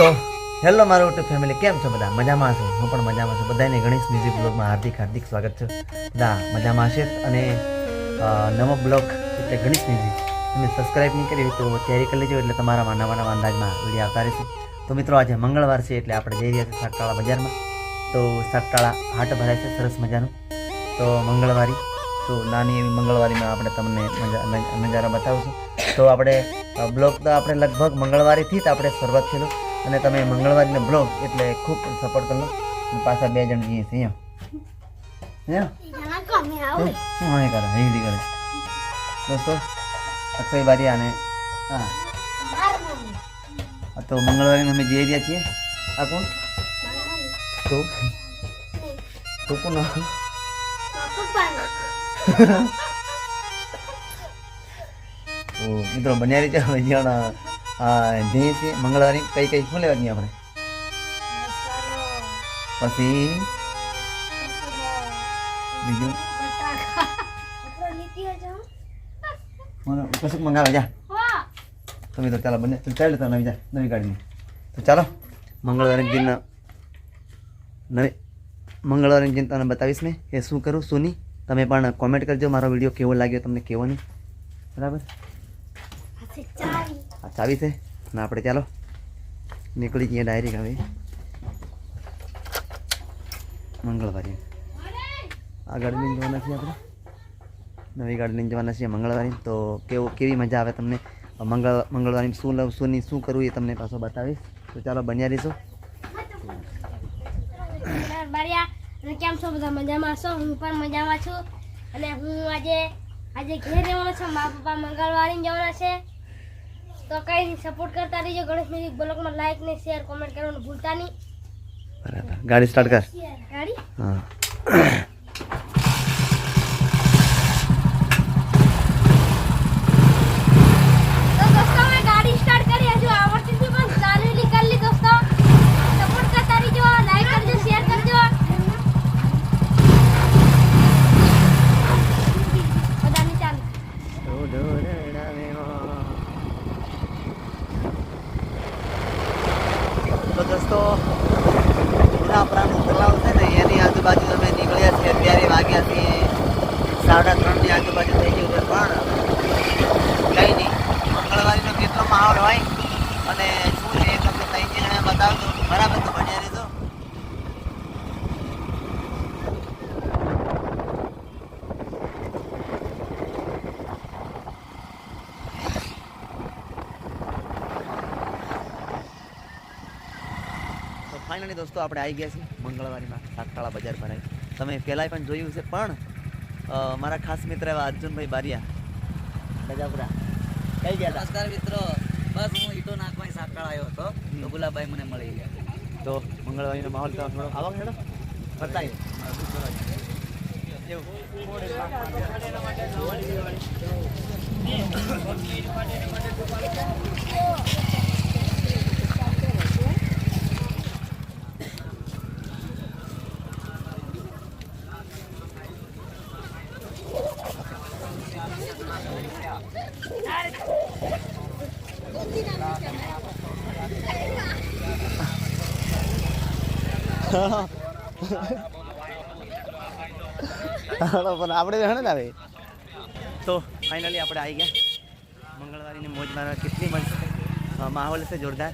તો હેલો મારું YouTube family કેમ છો બધા? મજામાં હશે હું પણ મજામાં છું. બધાને ગણેશ મ્યુઝિક બ્લોગમાં હાર્દિક હાર્દિક સ્વાગત છે. બધા મજામાં હશે? અને નવો બ્લોગ એટલે ગણેશ મ્યુઝિક. તમે સબસ્ક્રાઈબ નહીં કરી તો તૈયારી કરી લેજો, એટલે તમારા નવા નવા અંદાજમાં વીડિયો આવતા રહેશે. તો મિત્રો, આજે મંગળવાર છે એટલે આપણે જઈ રહ્યા છીએ સાગટાળા બજારમાં. તો સાગટાળા હાટ ભરાય છે, સરસ મજાનું. તો મંગળવારી, તો નાની એવી મંગળવારીમાં આપણે તમને નજારો બતાવશું. તો આપણે બ્લોગ તો આપણે લગભગ મંગળવારીથી જ આપણે શરૂઆત થયેલો. અને તમે મંગળવારીનો બ્લોગ એટલે ખૂબ સપોર્ટ કરો. પાછા બે જણ જઈએ છીએ. અહીં કરે હિન્દી કરે. દોસ્તો, અક્ષય બારી અને, હા. તો મંગળવારે અમે જઈ રહ્યા છીએ. આ કોણ? તો? તો કોણ? મિત્રો, બન્યા હવે આ જઈએ મંગળવારી કઈ કઈ શું લેવાની આપણે? પછી બીજું? કશું મંગાવે, જા. તો ચાલો બંને તું ચાલ લેતા નવી, જા, નવી ગાડીની. તો ચાલો મંગળવારની દિન નવી મંગળવારની દિન તને બતાવીશ ને કે શું કરું, શું નહીં. તમે પણ કોમેન્ટ કરજો, મારો વીડિયો કેવો લાગ્યો, તમને કેવો નહીં. બરાબર? આ ચાવી છે ને, આપણે ચાલો. નીકળી જઈએ ડાયરેક્ટ હવે. મંગળવારે. આ ગાડી જવાના છીએ આપણે. નવી ગાડી જવાના છીએ મંગળવારે. તો કેવું, કેવી મજા આવે તમને? મંગળ, મંગળવારે શું લઉં, શું નહીં, શું કરવું એ તમને પાછો બતાવીશ. તો ચાલો, બન્યા રહીશું. કેમ છો, બધા મજામાં છો? હું પણ મજામાં છું. અને હું આજે આજે ઘેર રહેવાનો છું. મા પપ્પા મંગળવારે જવાના છે. તો કઈ નહીં સપોર્ટ કરતા રહીજો. ગણેશ મ્યુઝિક બ્લોગમાં લાઈક ને શેર કોમેન્ટ કરવાનું ભૂલતા નહીં. બરાબર. ગાડી સ્ટાર્ટ કર. ગાડી હા તો દોસ્તો મેં ગાડી સ્ટાર્ટ કરી હજુ આવડતી નથી પણ ચાલુ કરી લી દોસ્તો સપોર્ટ કરતા રહીજો લાઈક કરજો શેર કરજો બધાની ચાલુ તો દોસ્તો આપણાનું તળાવ છે ને, એની આજુબાજુ અમે નીકળ્યા છીએ, અત્યારે વાગ્યા છીએ સાડા ત્રણની આજુબાજુ થઈ ગયું છે, પણ કંઈ નહીં. મંગળવારીનો કેટલો માહોલ હોય અને શું છે એ તમને ત્રણ જણા બતાવજો બરાબર તો બન્યા રહેજો તો ફાઇનલી દોસ્તો આપણે આવી ગયા છીએ મંગળવારીમાં સાગટાળા બજાર ભરાય તમે પહેલાંય પણ જોયું છે પણ મારા ખાસ મિત્ર એવા અર્જુનભાઈ બારિયા ગજાપુરા કઈ ગયા નમસ્કાર મિત્રો. બસ હું ઈટો નાખવા સાંકળ આવ્યો હતો. તો ગુલાબભાઈ મને મળી ગયા. તો મંગળવારીનો માહોલ તો થોડો? આવો હેડો. બતાવી હાલો પણ આપણે હણે ને આવે તો ફાઇનલી આપણે આવી ગયા. મંગળવારીની મોજ મારવા કેટલી મસ્ત. અ, માહોલ છે જોરદાર.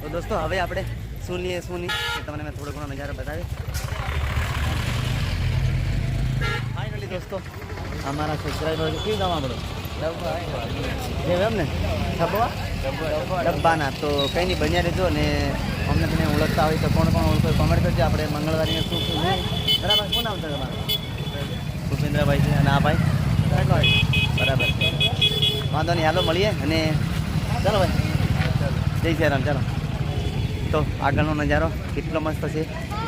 તો દોસ્તો હવે આપણે શું લઈએ શું નહીં એ તમને મેં થોડો ઘણો નજારો બતાવી ફાઇનલી દોસ્તો અમારા સબસ્ક્રાઈબર કેવું નામ આપણું જેમ એમ ને ડબ્બા? ડબ્બાના. તો કંઈ નહીં બન્યા રહેજો ને અમને તમે ઓળખતા હોય તો કોણ કોણ ઓળખો કોમેન્ટ કરજો. આપણે મંગળવારીને શું શું બરાબર શું નામ તમારું? ભૂપેન્દ્રભાઈ છે અને આ ભાઈ? બરાબર. વાંધો નહીં હાલો મળીએ અને ચાલો ભાઈ. જય શ્રી રામ ચાલો. તો આગળનો નજારો કેટલો મસ્ત છે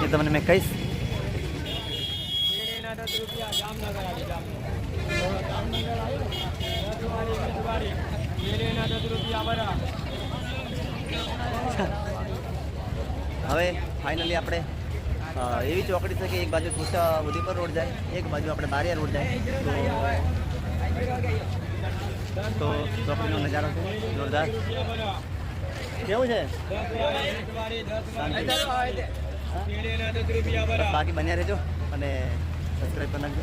એ તમને મેં કહીશ. હવે ફાઇનલી આપણે એવી ચોકડી છે કે એક બાજુ છૂટા ઉદયપુર રોડ જાય, એક બાજુ આપણે બારિયા રોડ જાય. તો ચોકડીનો નજારો છે, જોરદાર. કેવું છે? બાકી બન્યા રહેજો અને સબસ્ક્રાઈબ કરી નાખજો.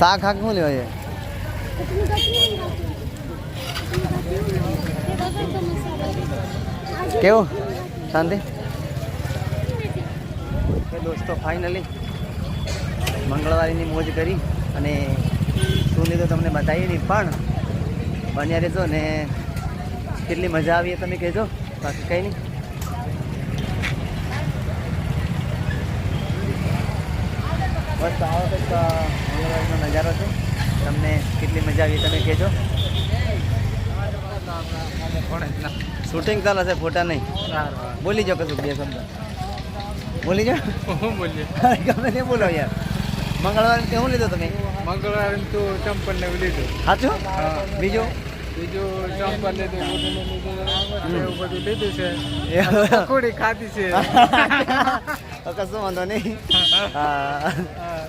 શાક હાક શું લેવા છે કેવું? શાંતિ? દોસ્તો ફાઇનલી મંગળવારીની મોજ કરી અને શું લીધું તમને બતાવીએ નહીં, પણ બન્યા રહેજો ને કેટલી મજા આવી તમે કહેજો, બાકી કંઈ નહીં. બસ આવો કંઈક મંગળવારનો નજારો છે. તમને કેટલી મજા આવી તમે કહેજો. શૂટિંગ ચાલે છે ફોટા નહીં. બોલી જાઓ કશું બે શબ્દ. બોલી જાઓ. ગમે તે બોલો યાર. મંગળવારે કેવું લીધો તમે? મંગળવારે તો ચંપલ ને લીધું. સાચું. બીજું? બીજું ચંપલ લીધું. લીધું એવું બધું લીધું છે. ખાધી છે. તો કશું વાંધો નહીં.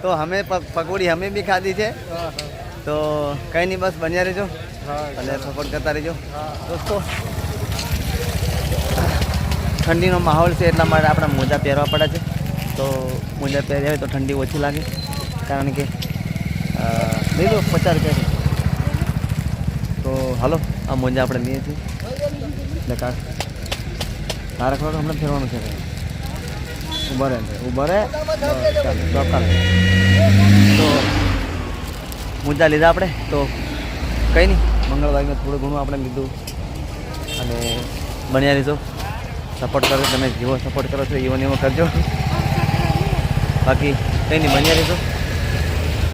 તો અમે પકોડી અમે બી ખાધી છે. તો કંઈ નહીં બસ બન્યા રહેજો. અને સપોર્ટ કરતા રહેજો. દોસ્તો ઠંડીનો માહોલ છે એટલા માટે આપણે મોજા પહેરવા પડે છે. તો મોજા પહેર્યા હોય તો ઠંડી ઓછી લાગે. કારણ કે લઈ લો પચાસ રૂપિયા તો હાલો આ મોજા આપણે લઈએ છીએ. એટલે કા તારા ખબર હમણાં ફેરવાનું છે. ઊભા રહે ઊભા રહે? તો મુદ્દા લીધા આપણે. તો કંઈ નહીં મંગળવારમાં થોડું ઘણું આપણે લીધું અને બન્યા રહીશો. સપોર્ટ કરો, તમે જેવો સપોર્ટ કરો છો, એવો એવો કરજો. બાકી કંઈ નહીં, બન્યા રહીશો.